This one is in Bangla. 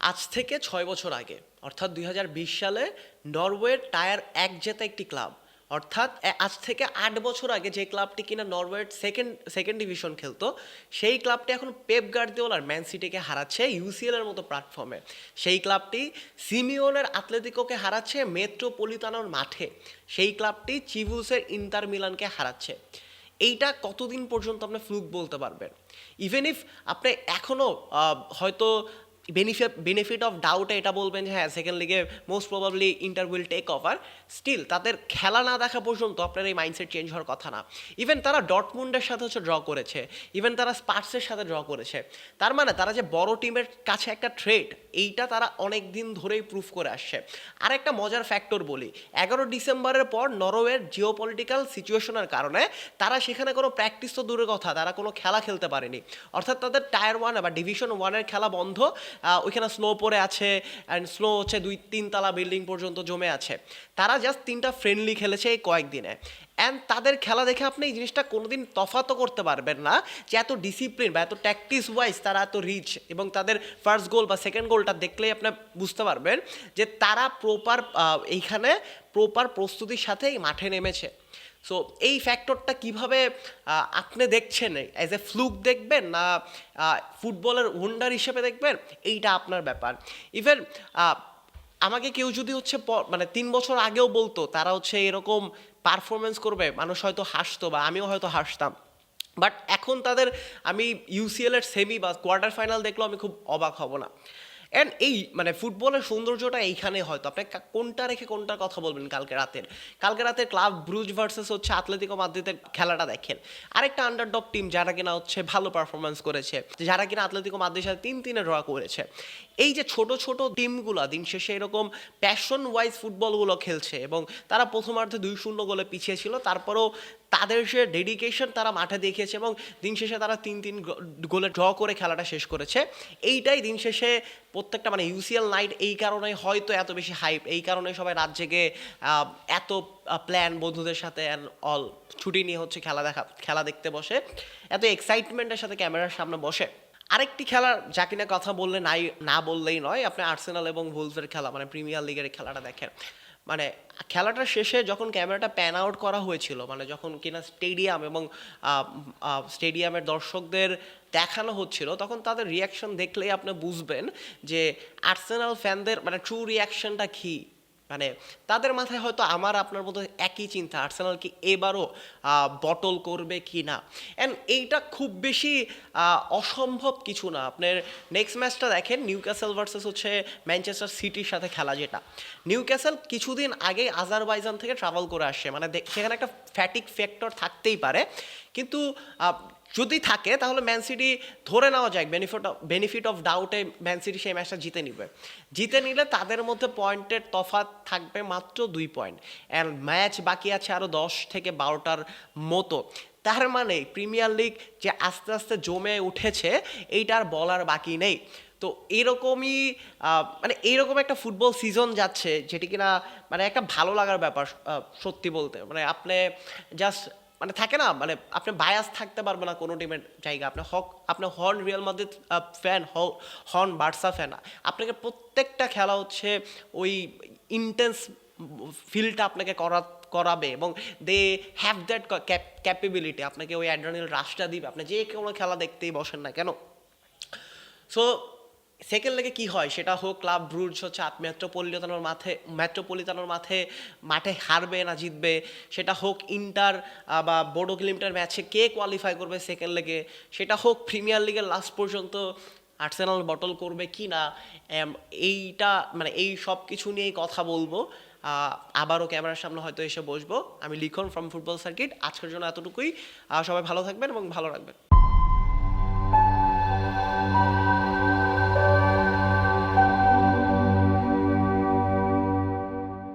আজ থেকে ছয় বছর আগে, অর্থাৎ দুই হাজার বিশ সালে নরওয়ের টায়ার এক জেতা একটি ক্লাব। অর্থাৎ আজ থেকে আট বছর আগে যে ক্লাবটি কিনা নরওয়ের সেকেন্ড সেকেন্ড ডিভিশন খেলতো, সেই ক্লাবটি এখন পেপ গার্দিওলার ম্যান সিটিকে হারাচ্ছে ইউসিএল এর মতো প্ল্যাটফর্মে। সেই ক্লাবটি সিমিওনের আতলেতিকোকে হারাচ্ছে মেট্রোপলিতানোর মাঠে। সেই ক্লাবটি চিভুসের ইন্টার মিলানকে হারাচ্ছে। এইটা কতদিন পর্যন্ত আপনি ফ্লুক বলতে পারবেন? ইভেন ইফ আপনি এখনও হয়তো বেনিফিট বেনিফিট অফ ডাউটে এটা বলবেন যে হ্যাঁ সেকেন্ড লিগে most probably Inter will take over still তাদের খেলা না দেখা পর্যন্ত আপনার এই মাইন্ডসেট চেঞ্জ হওয়ার কথা না। ইভেন তারা ডটমুন্ডের সাথে হচ্ছে ড্র করেছে। ইভেন তারা স্পার্টসের সাথে ড্র করেছে। তার মানে তারা যে বড় টিমের কাছে একটা ট্রেড এইটা তারা অনেক দিন ধরেই প্রুফ করে আসছে। আর একটা মজার ফ্যাক্টর বলি, এগারো ডিসেম্বরের পর নরওয়ের জিও পলিটিক্যাল সিচুয়েশনের কারণে তারা সেখানে কোনো প্র্যাকটিস তো দূরের কথা, তারা কোনো খেলা খেলতে পারেনি। অর্থাৎ তাদের টায়ার ওয়ান বা ডিভিশন ওয়ানের খেলা বন্ধ ওইখানে স্নো পড়ে আছে অ্যান্ড স্নো হচ্ছে দুই তিনতলা বিল্ডিং পর্যন্ত জমে আছে। তারা জাস্ট তিনটা ফ্রেন্ডলি খেলেছে এই কয়েকদিনে। অ্যান্ড তাদের খেলা দেখে আপনি এই জিনিসটা কোনোদিন তফাতও করতে পারবেন না যে এত ডিসিপ্লিন বা এত ট্যাকটিস ওয়াইজ তারা এত রিচ এবং তাদের ফার্স্ট গোল বা সেকেন্ড গোলটা দেখলেই আপনি বুঝতে পারবেন যে তারা প্রপার এইখানে প্রপার প্রস্তুতির সাথে এই মাঠে নেমেছে। সো এই ফ্যাক্টরটা কীভাবে আপনি দেখছেন? অ্যাজ এ ফ্লুক দেখবেন না ফুটবলের ওন্ডার হিসেবে দেখবেন? এইটা আপনার ব্যাপার। ইভেন আমাকে কেউ যদি হচ্ছে মানে তিন বছর আগেও বলতো, তারা হচ্ছে এরকম পারফরমেন্স করবে, মানুষ হয়তো হাসতো বা আমিও হয়তো হাসতাম। বাট এখন তাদের, আমি ইউসিএলের সেমি বা কোয়ার্টার ফাইনাল দেখলেও আমি খুব অবাক হব না। অ্যান্ড এই মানে ফুটবলের সৌন্দর্যটা এইখানে হয়তো। আপনি কোনটা রেখে কোনটার কথা বলবেন কালকে রাতের? কালকে রাতের ক্লাব ব্রুজ ভার্সেস হচ্ছে আতলেতিকো মাদ্রিদের খেলাটা দেখেন। আরেকটা আন্ডারডগ টিম যারা কিনা হচ্ছে ভালো পারফরমেন্স করেছে, যারা কিনা আতলেতিকো মাদ্রিদের সাথে তিন তিনে ড্র করেছে। এই যে ছোট ছোট টিমগুলো দিন শেষে এরকম প্যাশন ওয়াইজ ফুটবলগুলো খেলছে এবং তারা প্রথমার্ধে দুই শূন্য গোলে পিছিয়ে ছিল, তারপরেও তাদের যে ডেডিকেশন তারা মাঠে দেখিয়েছে এবং দিন শেষে তারা তিন তিন গোলে ড্র করে খেলাটা শেষ করেছে। এইটাই দিন শেষে প্রত্যেকটা মানে ইউসিএল নাইট এই কারণে হয়তো এত বেশি হাইপ এই কারণে সবাই রাত জেগে এত প্ল্যান বন্ধুদের সাথে অ্যান্ড অল ছুটি নিয়ে হচ্ছে খেলা দেখা, খেলা দেখতে বসে, এত এক্সাইটমেন্টের সাথে ক্যামেরার সামনে বসে। আরেকটি খেলার যা কিনা কথা বললে নাই, না বললেই নয়, আপনি আর্সেনাল এবং ভুলসের খেলা মানে প্রিমিয়ার লিগের খেলাটা দেখেন। মানে খেলাটা শেষে যখন ক্যামেরাটা প্যান আউট করা হয়েছিল মানে যখন কিনা স্টেডিয়াম এবং স্টেডিয়ামের দর্শকদের দেখানো হচ্ছিল, তখন তাদের রিয়াকশন দেখলেই আপনি বুঝবেন যে আর্সেনাল ফ্যানদের মানে ট্রু রিয়াকশনটা কী। মানে তাদের মাথায় হয়তো আমার, আপনার মতো একই চিন্তা আর্সেনাল কি এবারও বটল করবে কি না? অ্যান্ড এইটা খুব বেশি অসম্ভব কিছু না। আপনার নেক্সট ম্যাচটা দেখেন নিউ ক্যাসেল ভার্সেস হচ্ছে ম্যানচেস্টার সিটির সাথে খেলা যেটা। নিউ ক্যাসেল কিছুদিন আগে আজারবাইজান থেকে ট্রাভেল করে আসছে। মানে সেখানে একটা ফ্যাটিক ফ্যাক্টর থাকতেই পারে। কিন্তু যদি থাকে, তাহলে ম্যান সিটি ধরে নেওয়া যায়। বেনিফিট বেনিফিট অফ ডাউটে ম্যান সিটি সেই ম্যাচটা জিতে নিবে। জিতে নিলে তাদের মধ্যে পয়েন্টের তফাৎ থাকবে মাত্র দুই পয়েন্ট অ্যান্ড ম্যাচ বাকি আছে আরও দশ থেকে বারোটার মতো। তার মানে প্রিমিয়ার লিগ যে আস্তে আস্তে জমে উঠেছে এইটার বলার বাকি নেই। তো এরকমই মানে এইরকম একটা ফুটবল সিজন যাচ্ছে, যেটি কিনা মানে একটা ভালো লাগার ব্যাপার সত্যি বলতে। মানে আপনি জাস্ট মানে থাকে না মানে আপনি বায়াস থাকতে পারবে না কোনো টিমের জায়গা আপনি হক, আপনি হর্ন রিয়াল মাদ্রিদ ফ্যান হর্ন বার্সা ফ্যান আপনাকে প্রত্যেকটা খেলা হচ্ছে ওই ইন্টেন্স ফিলটা আপনাকে করা, করাবে এবং দে হ্যাভ দ্যাট ক্যাপেবিলিটি আপনাকে ওই অ্যাড্রানিল রাশটা দিবে। আপনি যে কোনো খেলা দেখতেই বসেন না কেন? সো সেকেন্ড লেগে কি হয়? সেটা হোক, ক্লাব ব্রুজ হচ্ছে আপ- মেট্রোপলিটানোর মাঠে মেট্রোপলিটানোর মাঠে মাঠে হারবে না জিতবে। সেটা হোক ইন্টার বা বোর্ডো কিলোমিটার ম্যাচে কে কোয়ালিফাই করবে সেকেন্ড লেগে। সেটা হোক প্রিমিয়ার লিগের লাস্ট পর্যন্ত আর্সেনাল বটল করবে কি না এইটা মানে এই সব কিছু নিয়েই কথা বলব। আবারও ক্যামেরার সামনে হয়তো এসে বসবো। আমি লিখন ফ্রম ফুটবল সার্কিট আজকের জন্য এতটুকুই। সবাই ভালো থাকবেন এবং ভালো রাখবেন।